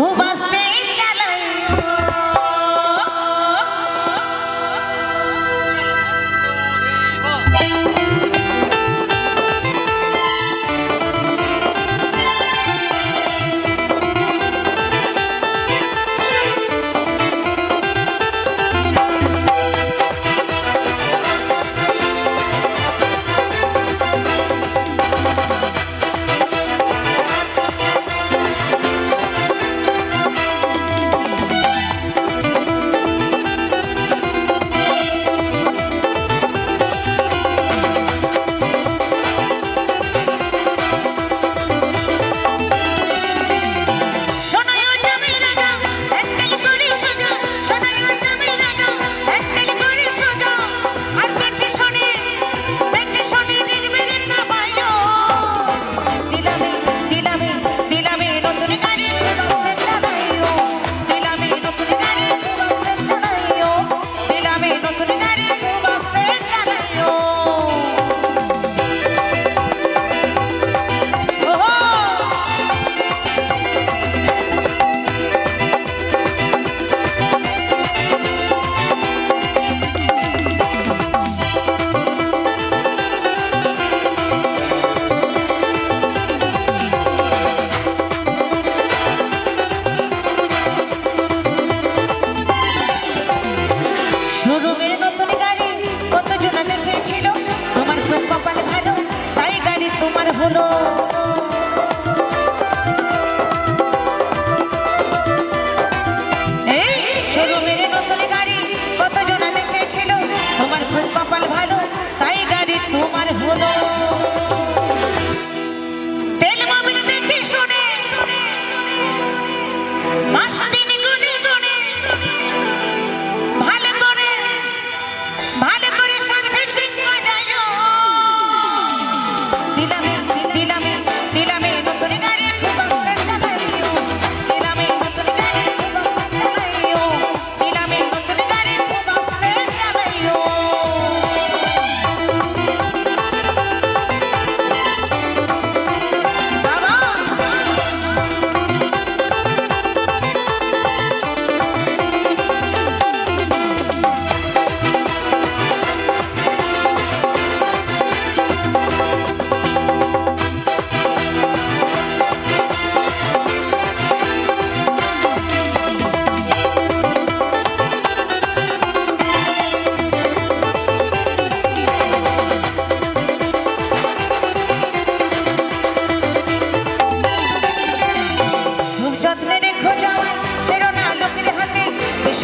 Arroba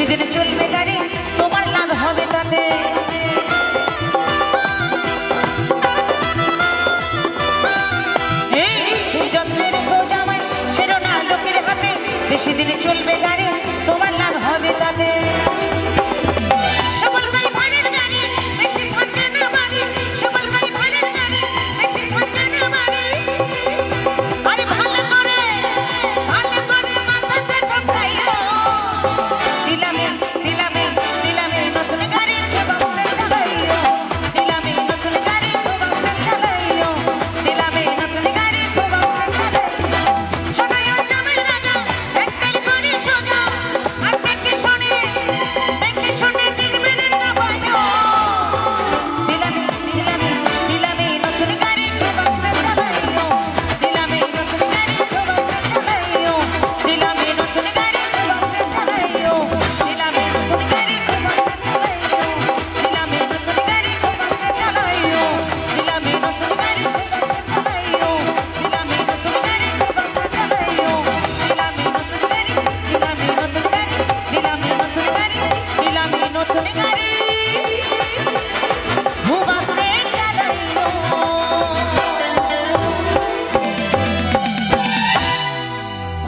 বেশি দিন চলবে গাড়ি, তোমার লাভ হবে তাতে। বেশি দিনে চলবে গাড়ি, তোমার লাভ হবে তাতে।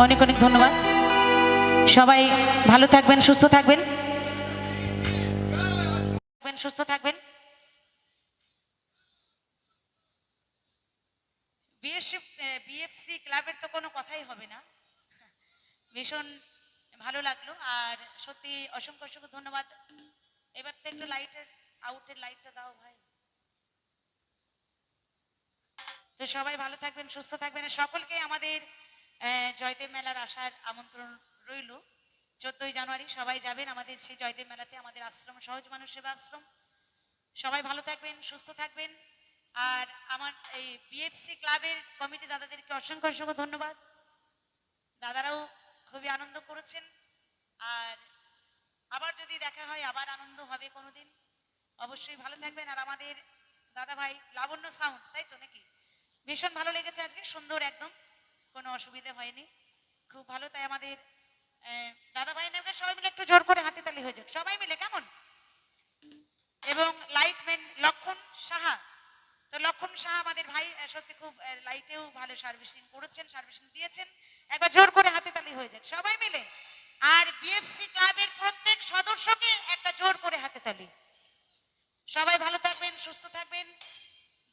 অনেক অনেক ধন্যবাদ। সবাই ভালো থাকবেন, সুস্থ থাকবেন। সুস্থ থাকবেন। বিএফসি ক্লাবের তো কোনো কথাই হবে না। ভীষণ ভালো লাগল। আর সত্যি অসংখ্য অসংখ্য ধন্যবাদ। এবার তো একটু লাইটের আউটের লাইটটা দাও ভাই। তো সবাই ভালো থাকবেন, সুস্থ থাকবেন। সকলকে আমাদের জয়দেব মেলার আসার আমন্ত্রণ রইল। চোদ্দই জানুয়ারি সবাই যাবেন আমাদের সেই জয়দেব মেলাতে, আমাদের আশ্রম, সহজ মানুষ সেবা আশ্রম। সবাই ভালো থাকবেন, সুস্থ থাকবেন। আর আমার এই বিএফসি ক্লাবের কমিটি দাদাদেরকে অসংখ্য অসংখ্য ধন্যবাদ। দাদারাও খুবই আনন্দ করেছেন। আর আবার যদি দেখা হয়, আবার আনন্দ হবে কোনোদিন। অবশ্যই ভালো থাকবেন। আর আমাদের দাদা ভাই লাবণ্য সাউন্ড, তাই তো নাকি? ভীষণ ভালো লেগেছে আজকে, সুন্দর একদম। কোনো অসুবিধা হয়নি। খুব ভালো, তাই আমাদের দাদা ভাই নামকে সবাই মিলে একটু জোর করে হাতে তালি হয়ে যাক। সবাই মিলে, কেমন? এবং লাইটম্যান লক্ষণ সাহা। তো লক্ষণ সাহা আমাদের ভাই সত্যি খুব লাইটেও ভালো সার্ভিসিং করেছেন, সার্ভিসিং দিয়েছেন। একবার জোর করে হাতে তালি হয়ে যাক, সবাই মিলে। আর বিএফসি ক্লাবের প্রত্যেক সদস্যকে একটা জোর করে হাতে তালি সবাই ভালো থাকবেন, সুস্থ থাকবেন।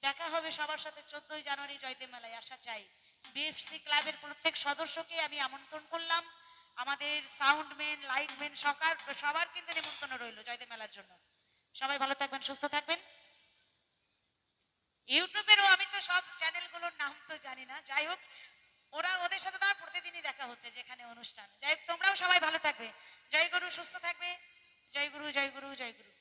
দেখা হবে সবার সাথে চোদ্দই জানুয়ারি জয়দেব মেলায় আসা চাই বিএফসি ক্লাবের প্রত্যেক সদস্যকে আমি আমন্ত্রণ করলাম। আমাদের সাউন্ডম্যান লাইটম্যান সকার, সবার কিন্তু নিমন্ত্রণ রইল জয়দেব মেলার জন্য। সবাই ভালো থাকবেন, সুস্থ থাকবেন। ইউটিউবেরও আমি তো সব চ্যানেলগুলোর নাম তো জানি না। যাই হোক, ওরা ওদের সাথে তো প্রতিদিনই দেখা হচ্ছে যেখানে অনুষ্ঠান। যাই হোক, তোমরাও সবাই ভালো থাকবে। জয় গুরু সুস্থ থাকবে। জয় গুরু জয় গুরু জয় গুরু